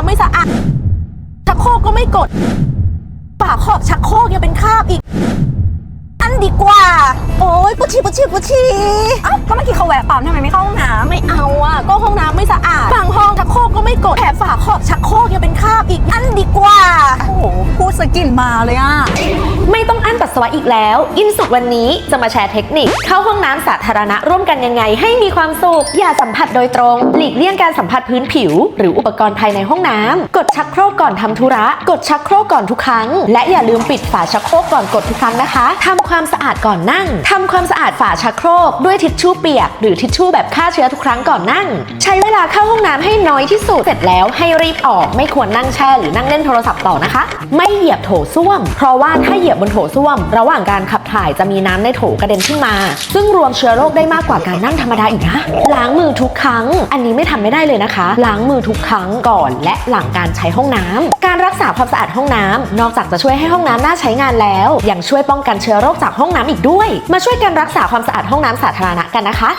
ำไม่สะอาดชักโครกก็ไม่กดฝาขอบชักโครกยังเป็นคราบอีก อันดีกว่า โอ้ยปุชชีปุชชีปุชชีเอ้าก็เมื่อกี้เขาแวะปั๊มทำไมไม่เข้าห้องน้ไม่เอาอะก็ห้องน้ำไม่สะอาดบางห้องชักโครกก็ไม่กดแถมฝาขอบชักโครกยังเป็นคราบอีก อันดีกว่าำโอ้โหพูดสกลิ่นมาเลยอะ ไม่ต้องอั้นปัสสาวะอีกแล้ว อินสุดวันนี้จะมาแชร์เทคนิค เข้าห้องน้ำสาธารณะร่วมกันยังไง ให้มีความสุข อย่าสัมผัสโดยตรง หลีกเลี่ยงการสัมผัสพื้นผิว หรืออุปกรณ์ภายในห้องน้ำกดชักโครกก่อนทำธุระ กดชักโครกก่อนทุกครั้ง และอย่าลืมปิดฝาชักโครกก่อนกดทุกครั้งนะคะทำความสะอาดก่อนนั่งทำความสะอาดฝาชักโครกด้วยทิชชู่เปียก หรือทิชชู่แบบฆ่าเชื้อทุกครั้งก่อนนั่ง ใช้เวลาเข้าห้องน้ำให้น้อยที่สุดเสร็จแล้วให้รีบออก ไม่ควรนั่งแช่หรือนั่งเล่นโทรศัพท์ต่อนะคะ ไม่เหยียบโถส้วม เพราะว่าถ้าเหยียบบนโถส้วม ระหว่างการขับถ่ายจะมีน้ำในโถกระเด็นขึ้นมา ซึ่งรวมเชื้อโรคได้มากกว่าการนั่งธรรมดาอีกนะ ล้างมือทุกครั้ง อันนี้ไม่ทำไม่ได้เลยนะคะ ล้างมือทุกครั้งก่อนและหลังการใช้ห้องน้ำการรักษาความสะอาดห้องน้ำนอกจากจะช่วยให้ห้องน้ำน่าใช้งานแล้ว ยังช่วยป้องกันเชื้อโรคจากห้องน้ำอีกด้วย มาช่วยกันรักษาความสะอาดห้องน้ำสาธารณะกันนะคะ